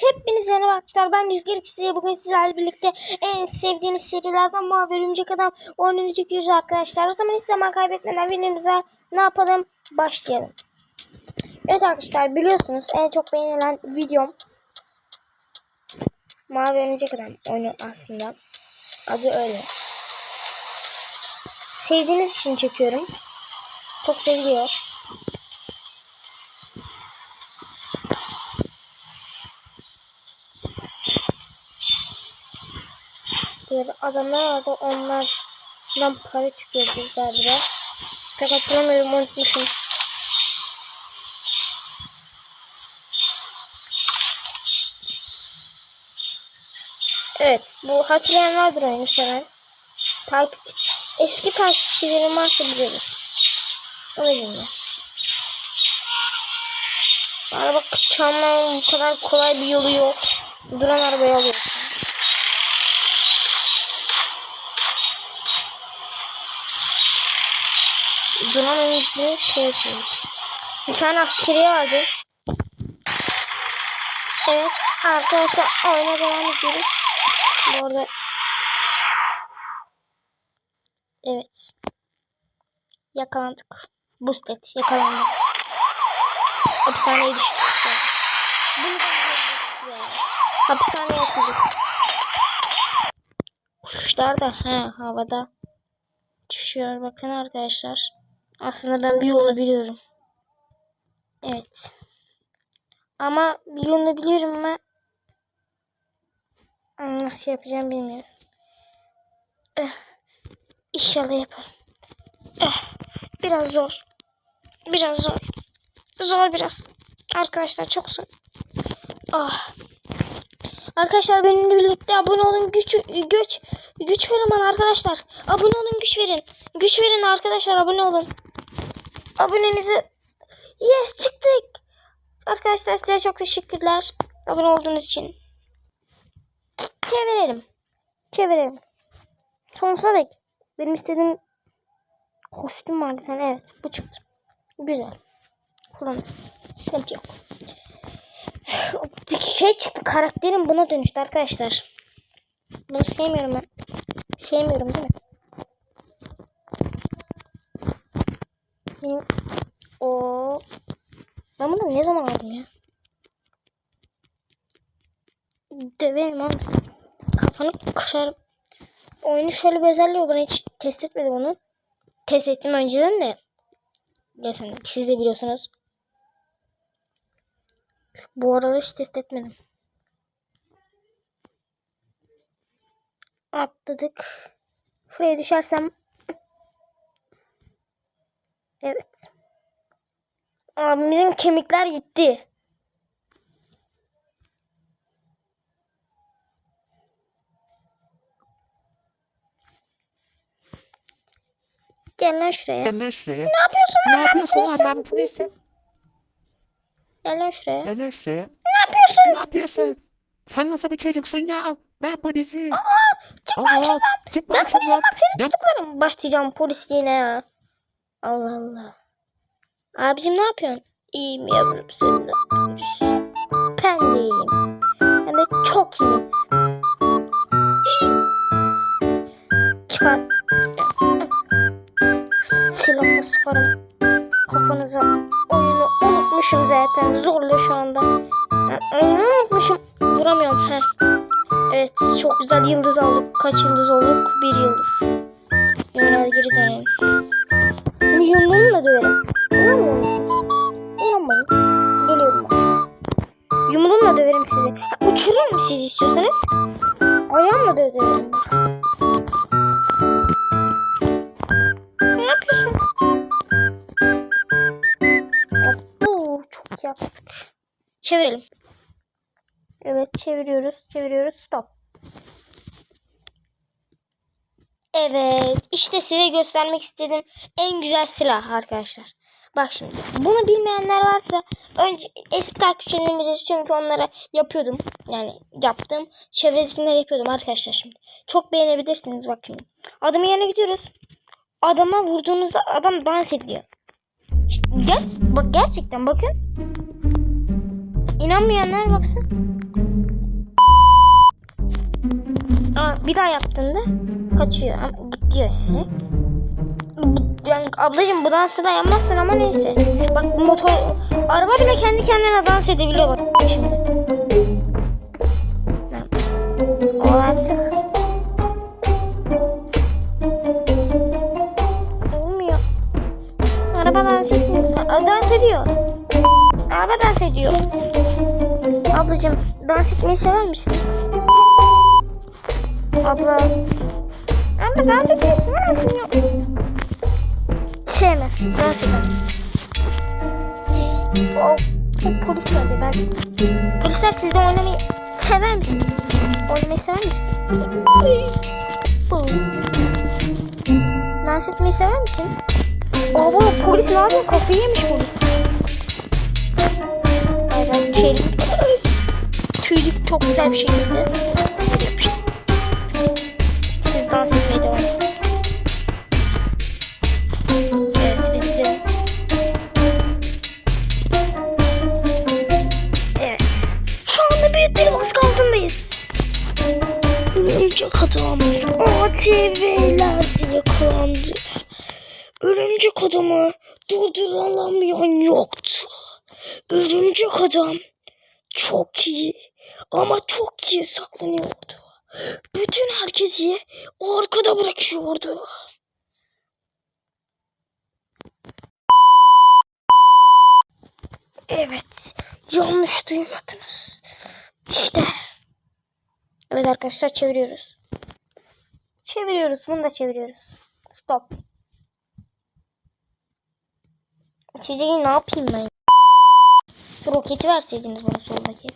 Hepinize merhaba arkadaşlar. Ben Rüzgar İkisi bugün sizlerle birlikte en sevdiğiniz serilerden Mavi Örümcek Adam oyununu çekiyoruz arkadaşlar. O zaman hiç zaman kaybetmeden videomuza ne yapalım? Başlayalım. Evet arkadaşlar biliyorsunuz en çok beğenilen videom Mavi Örümcek Adam oyunu aslında. Adı öyle. Sevdiğiniz için çekiyorum. Çok seviliyor. Böyle adamlar vardı onlardan para çıkıyordu galiba. Pek hatırlamıyorum unutmuşum. Evet bu hatırlayan vardır oyunu seven. Takip, eski takipçilerim varsa biliyordur. Öyle mi? Araba çalmanın bu kadar kolay bir yolu yok. Duran arabayı alıyorsun. Duran oyuncuları şey yapıyor. Bir tane askeriye vardı. Evet arkadaşlar oyuna devam ediyoruz. Bu arada Evet. Yakalandık. Boosted yakalandık. Hapishaneye düştük. Bunu da görmedik ya. Hapishaneye atıldık. Kuşlar da he, havada düşüyor. Bakın arkadaşlar. Aslında ben bir yolunu biliyorum. Evet. Ama bir yolunu biliyorum ama nasıl yapacağım bilmiyorum. Eh, İnşallah yaparım. Eh, biraz zor. Biraz zor. Zor biraz. Arkadaşlar çok zor. Ah. Arkadaşlar benimle birlikte abone olun güç güç güç verin bana arkadaşlar. Abone olun güç verin. Güç verin arkadaşlar abone olun. Abonenizi Yes çıktık. Arkadaşlar size çok teşekkürler. Abone olduğunuz için. Çevirelim. Çevirelim. Sonsuza dek. Benim istediğim kostüm var bir. Evet bu çıktı. Güzel. Kullanırız. Sıkıntı yok. Bir şey çıktı. Karakterim buna dönüştü arkadaşlar. Bunu sevmiyorum ben. Sevmiyorum değil mi? Benim o ben bunu ne zaman aldım ya? Döverim oğlum. Kafanı kırarım. Oyunu şöyle bir özelliği. Ben hiç test etmedim onu. Test ettim önceden de. Biliyorsunuz, siz de biliyorsunuz. Bu arada hiç test etmedim. Atladık. Şuraya düşersem. Evet. Abimizin kemikler gitti. Gel lan şuraya. Gel lan şuraya. Ne yapıyorsun Ne lan? yapıyorsun lan ben polisim. Gel lan şuraya. Gel lan şuraya. Ne yapıyorsun? Ne yapıyorsun? Sen nasıl bir çocuksun ya? Ben polisim. Çık lan Aa, şuradan. çık Ben şuradan. bak seni Ne- tutuklarım. Başlayacağım polisliğine ya. Allah Allah. Abicim ne yapıyorsun? İyiyim yavrum sen de. Ben de iyiyim. Hem de çok iyiyim. Çıkar. Silahla sıkarım. Kafanıza oyunu unutmuşum zaten. Zorla şu anda. Oyunu unutmuşum. Vuramıyorum. Heh. Evet çok güzel yıldız aldık. Kaç yıldız olduk? Bir yıldız. Yine geri dönelim. Döverim sizi. Uçururum siz istiyorsanız. Ayağımla döverim. Ne yapıyorsun? Oo, çok yaptık. Çevirelim. Evet çeviriyoruz. Çeviriyoruz. Stop. Evet. işte size göstermek istediğim en güzel silah arkadaşlar. Bak şimdi bunu bilmeyenler varsa önce eski takipçilerimiz çünkü onlara yapıyordum. Yani yaptım. Çevre etkinlikler yapıyordum arkadaşlar şimdi. Çok beğenebilirsiniz bak şimdi. Adamın yerine gidiyoruz. Adama vurduğunuzda adam dans ediyor. İşte ger bak gerçekten bakın. İnanmayanlar baksın. Aa, bir daha yaptığında kaçıyor. Ama gidiyor yani. Ablacığım bu dansı da yapmazsın ama neyse. Bak motor, araba bile kendi kendine dans edebiliyor bak şimdi. O. Araba dans ediyor. Araba dans ediyor. Ablacığım dans etmeyi sever misin? Abla. Abla dans etmeyi sever misin? Sevmez. Dans eder. O, o polis geldi ben. Polisler sizde oynamayı sever misin? Oynamayı sever misin? Bu. Dans etmeyi sever misin? Baba polis ne yapıyor? Kafayı yemiş polis. Ay ben tüyelim. Tüylük çok güzel bir şekilde. Siz dans etmeye devam edin. Örümcek adam. ATV'ler yakalandı. Örümcek adamı durdurulamayan yoktu. Örümcek adam çok iyi ama çok iyi saklanıyordu. Bütün herkesi arkada bırakıyordu. Evet, yanlış duymadınız. İşte. Evet arkadaşlar çeviriyoruz. Çeviriyoruz, bunu da çeviriyoruz. Stop. İçeceği ne yapayım ben? Şu roketi verseydiniz bana soldaki.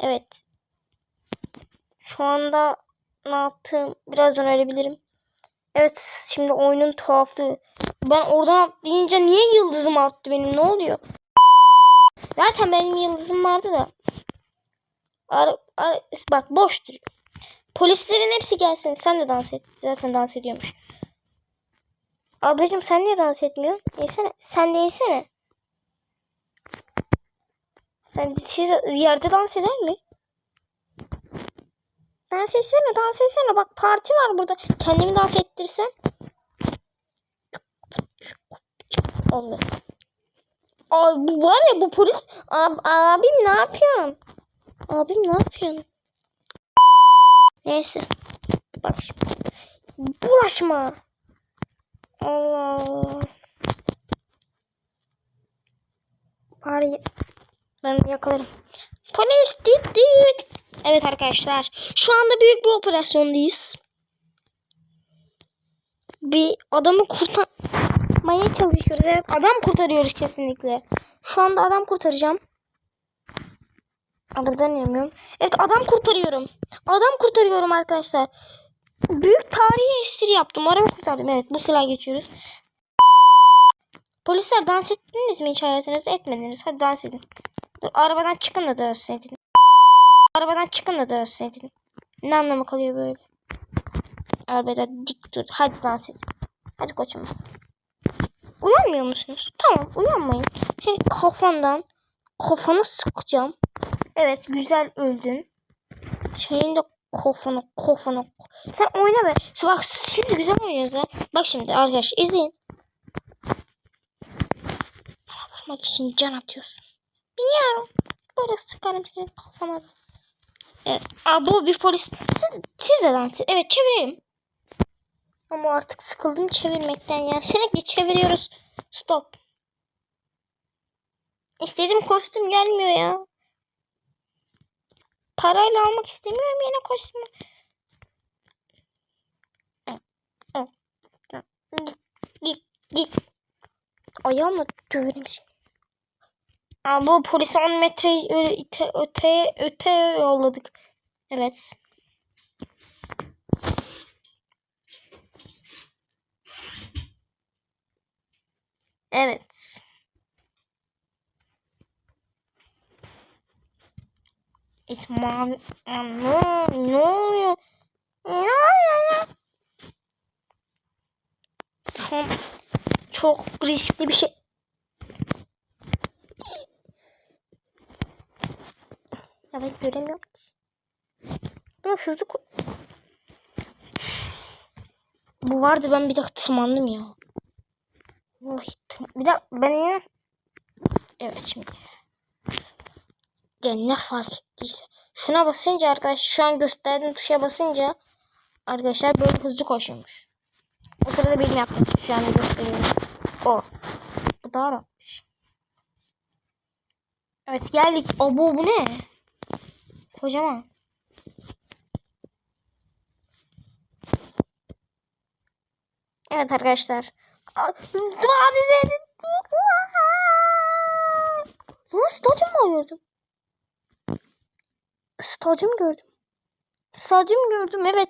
Evet. Şu anda ne yaptım birazdan öğrenebilirim. Evet şimdi oyunun tuhaflığı. Ben oradan atlayınca niye yıldızım arttı benim ne oluyor? Zaten benim yıldızım vardı da. Ar, ar, bak boş duruyor. Polislerin hepsi gelsin. Sen de dans et. Zaten dans ediyormuş. Ablacığım sen niye dans etmiyorsun? Yesene. Sen de yesene. Sen siz yerde dans eder mi? Dans etsene, dans etsene. Bak parti var burada. Kendimi dans ettirsem. Olmuyor. Abi bu var ya bu polis. Ab, abim ne yapıyorsun? Abim ne yapıyorsun? Neyse. Bak. Bulaşma. Allah Allah. Bari ben yakalarım. Polis dit dit. Evet arkadaşlar. Şu anda büyük bir operasyondayız. Bir adamı kurtarmaya çalışıyoruz. Evet adam kurtarıyoruz kesinlikle. Şu anda adam kurtaracağım. Arabadan inemiyorum. Evet adam kurtarıyorum. Adam kurtarıyorum arkadaşlar. Büyük tarihi espri yaptım. Araba kurtardım. Evet bu silah geçiyoruz. Polisler dans ettiniz mi hiç hayatınızda? Etmediniz. Hadi dans edin. Dur, arabadan çıkın da dans edin. Arabadan çıkın da dans edin. Ne anlamı kalıyor böyle? Arabada dik dur. Hadi dans edin. Hadi koçum. Uyanmıyor musunuz? Tamam uyanmayın. Şimdi kafandan kafanı sıkacağım. Evet güzel öldün. Senin de kafana kafana. Sen oyna be. Bak siz güzel oynuyorsunuz ha. Bak şimdi arkadaşlar izleyin. Bana vurmak için can atıyorsun. Biliyorum. Böyle sıkarım senin kafana. Evet. Aa, bu bir polis. Siz, siz de dans. Evet çevirelim. Ama artık sıkıldım çevirmekten ya. Sürekli çeviriyoruz. Stop. İstediğim kostüm gelmiyor ya. Parayla almak istemiyorum yine kostümü. Git, git, git. Ayağımla döverim seni. Aa, bu polisi 10 metre öte, öteye, öteye yolladık. Evet. Evet. It's mavi. Aa, Ne, oluyor? Ne oluyor ya? Çok, çok riskli bir şey. Evet göremiyorum ki. Bunu hızlı koy. Bu vardı ben bir dakika tırmandım ya. Vallahi bir dakika ben. Evet şimdi. Ya ne fark ettiyse. Şuna basınca arkadaş şu an gösterdiğim tuşa basınca arkadaşlar böyle hızlı koşuyormuş. O sırada benim yaptım. Şu anda gösteriyorum. O. Bu daha rahatmış. Evet geldik. O bu, bu ne? Kocaman. Evet arkadaşlar. Dua izledim. Lan stadyum mu gördüm? Stadyum gördüm. Stadyum gördüm evet.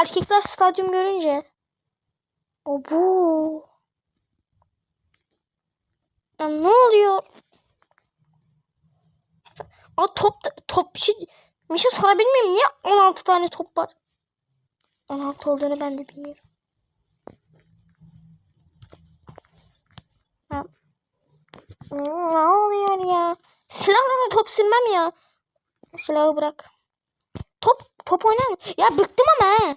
Erkekler stadyum görünce. O bu. Ya ne oluyor? Aa top top şey bir şey sorabilir miyim? Niye 16 tane top var? 16 olduğunu ben de bilmiyorum. Ya. Ne oluyor ya? Silahla da top sürmem ya. Silahı bırak. Top top oynar mı? Ya bıktım ama he.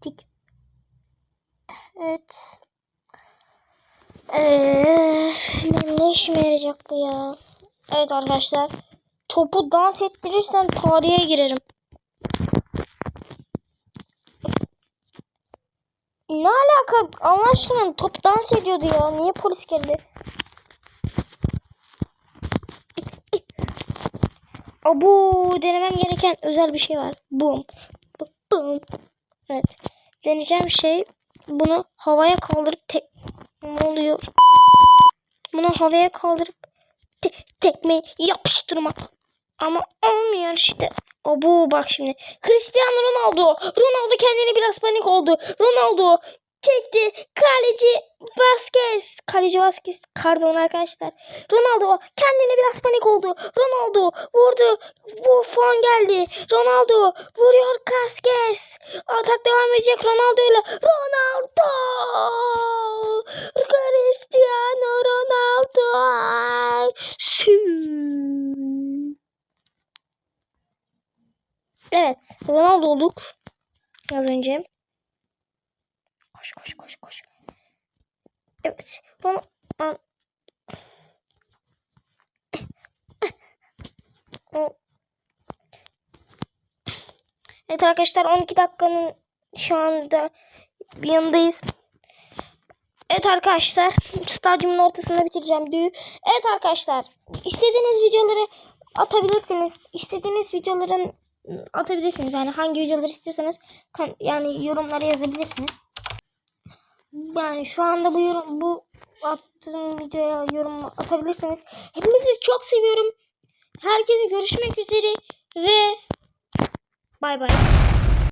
Tik. Evet. Benim ne işime yarayacak bu ya? Evet arkadaşlar. Topu dans ettirirsen tarihe girerim. Ne alaka? Allah aşkına top dans ediyordu ya. Niye polis geldi? Abu denemem gereken özel bir şey var. Boom. Boom. Evet. Deneyeceğim şey bunu havaya kaldırıp tek ne oluyor? Bunu havaya kaldırıp te tekmeyi yapıştırmak. Ama olmuyor işte. Abu bak şimdi. Cristiano Ronaldo. Ronaldo kendini biraz panik oldu. Ronaldo çekti. Kaleci Vasquez. Kaleci Vasquez. Pardon arkadaşlar. Ronaldo kendini biraz panik oldu. Ronaldo vurdu. Bu fon geldi. Ronaldo vuruyor Vasquez. Atak devam edecek Ronaldo ile. Ronaldo. Cristiano Ronaldo. Sü. Evet. Ronaldo olduk. Az önce. Koş koş koş koş. Evet. Ron An- O- Evet arkadaşlar 12 dakikanın şu anda yanındayız. Evet arkadaşlar stadyumun ortasında bitireceğim düğü. Evet arkadaşlar istediğiniz videoları atabilirsiniz. İstediğiniz videoların atabilirsiniz. Yani hangi videoları istiyorsanız yani yorumlara yazabilirsiniz. Yani şu anda bu yorum bu attığım videoya yorum atabilirsiniz. Hepinizi çok seviyorum. Herkese görüşmek üzere ve bay bay.